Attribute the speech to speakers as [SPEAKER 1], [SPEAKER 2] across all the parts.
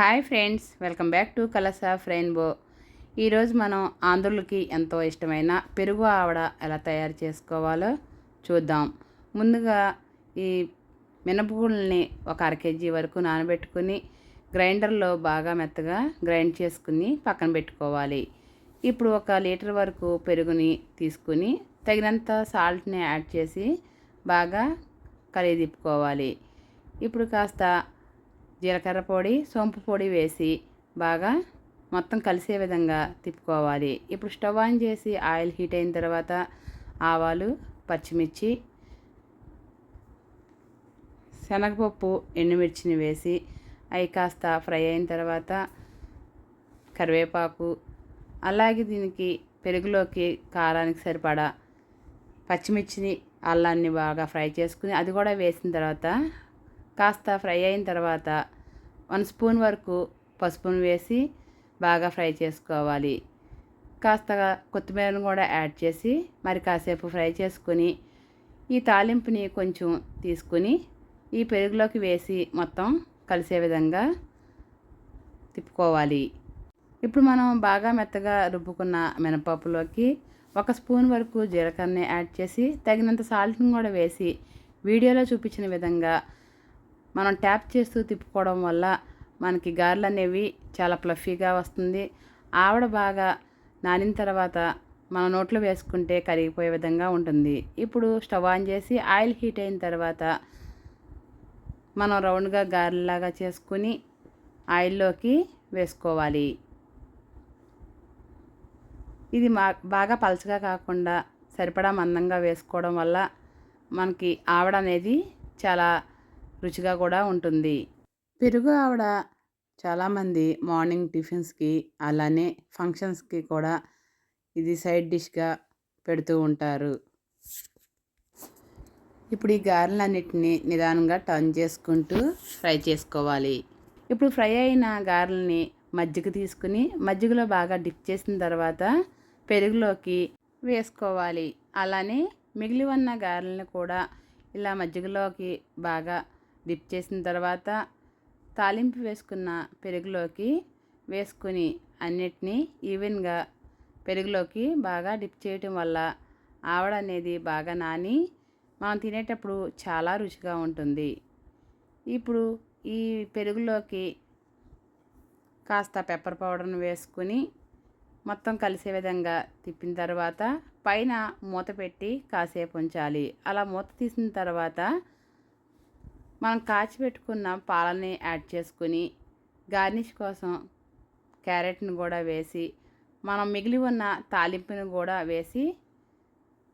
[SPEAKER 1] Hi friends welcome back to colours of rainbow ఈరోజు మనం ఆంధ్రులకి ఎంతో ఇష్టమైన పెరుగు ఆవడ ఎలా తయారు చేసుకోవాలో చూద్దాం. ముందుగా ఈ మినపగుళ్ళని ఒక అర కేజీ వరకు నానబెట్టుకుని గ్రైండర్లో బాగా మెత్తగా గ్రైండ్ చేసుకుని పక్కన పెట్టుకోవాలి. ఇప్పుడు ఒక లీటర్ వరకు పెరుగుని తీసుకుని తగినంత సాల్ట్ని యాడ్ చేసి బాగా కలిదిప్పుకోవాలి ఇప్పుడు కాస్త జీలకర్ర పొడి సోంపు పొడి వేసి బాగా మొత్తం కలిసే విధంగా తిప్పుకోవాలి. ఇప్పుడు స్టవ్ ఆన్ చేసి ఆయిల్ హీట్ అయిన తర్వాత ఆవాలు పచ్చిమిర్చి శనగపప్పు ఎండుమిర్చిని వేసి అవి కాస్త ఫ్రై అయిన తర్వాత కరివేపాకు అలాగే దీనికి పెరుగులోకి కారానికి సరిపడా పచ్చిమిర్చిని అల్లాన్ని బాగా ఫ్రై చేసుకుని అది కూడా వేసిన తర్వాత కాస్త ఫ్రై అయిన తర్వాత వన్ స్పూన్ వరకు పసుపును వేసి బాగా ఫ్రై చేసుకోవాలి. కాస్త కొత్తిమీరను కూడా యాడ్ చేసి మరి కాసేపు ఫ్రై చేసుకొని ఈ తాలింపుని కొంచెం తీసుకుని ఈ పెరుగులోకి వేసి మొత్తం కలిసే విధంగా తిప్పుకోవాలి. ఇప్పుడు మనం బాగా మెత్తగా రుబ్బుకున్న మినపప్పులోకి ఒక స్పూన్ వరకు జీలకర్రని యాడ్ చేసి తగినంత సాల్ట్ని కూడా వేసి వీడియోలో చూపించిన విధంగా మనం ట్యాప్ చేస్తూ తిప్పుకోవడం వల్ల మనకి గారెలు అనేవి చాలా ప్లఫీగా వస్తుంది. ఆవిడ బాగా నానిన తర్వాత మన నోట్లో వేసుకుంటే కరిగిపోయే విధంగా ఉంటుంది. ఇప్పుడు స్టవ్ ఆన్ చేసి ఆయిల్ హీట్ అయిన తర్వాత మనం రౌండ్గా గారెలాగా చేసుకుని ఆయిల్లోకి వేసుకోవాలి. ఇది మా బాగా పలచగా కాకుండా సరిపడా మందంగా వేసుకోవడం వల్ల మనకి ఆవిడ అనేది చాలా రుచిగా కూడా ఉంటుంది. పెరుగు ఆవిడ చాలామంది మార్నింగ్ టిఫిన్స్కి అలానే ఫంక్షన్స్కి కూడా ఇది సైడ్ డిష్గా పెడుతూ ఉంటారు. ఇప్పుడు ఈ గారెలన్నిటిని నిదానంగా టర్న్ చేసుకుంటూ ఫ్రై చేసుకోవాలి. ఇప్పుడు ఫ్రై అయిన గారెల్ని మజ్జిగ తీసుకుని మజ్జిగలో బాగా డిప్ చేసిన తర్వాత పెరుగులోకి వేసుకోవాలి. అలానే మిగిలి ఉన్న గారెల్ని కూడా ఇలా మజ్జిగలోకి బాగా డిప్ చేసిన తర్వాత తాలింపు వేసుకున్న పెరుగులోకి వేసుకుని అన్నిటినీ ఈవెన్గా పెరుగులోకి బాగా డిప్ చేయటం వల్ల ఆవడ అనేది బాగా నాని మనం తినేటప్పుడు చాలా రుచిగా ఉంటుంది. ఇప్పుడు ఈ పెరుగులోకి కాస్త పెప్పర్ పౌడర్ను వేసుకుని మొత్తం కలిసే విధంగా తిప్పిన తర్వాత పైన మూత పెట్టి కాసేపు ఉంచాలి. అలా మూత తీసిన తర్వాత మనం కాచి పెట్టుకున్న పాలని యాడ్ చేసుకుని గార్నిష్ కోసం క్యారెట్ని కూడా వేసి మనం మిగిలి ఉన్న తాలింపుని కూడా వేసి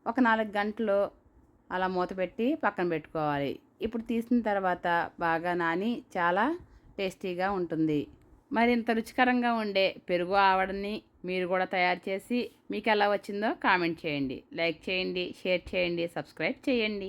[SPEAKER 1] ఒక నాలుగు గంటలు అలా మూత పెట్టి పక్కన పెట్టుకోవాలి. ఇప్పుడు తీసిన తర్వాత బాగా నాని చాలా టేస్టీగా ఉంటుంది. మరి ఇంత రుచికరంగా ఉండే పెరుగు ఆవడని మీరు కూడా తయారు చేసి మీకు ఎలా వచ్చిందో కామెంట్ చేయండి. లైక్ చేయండి షేర్ చేయండి సబ్స్క్రైబ్ చేయండి.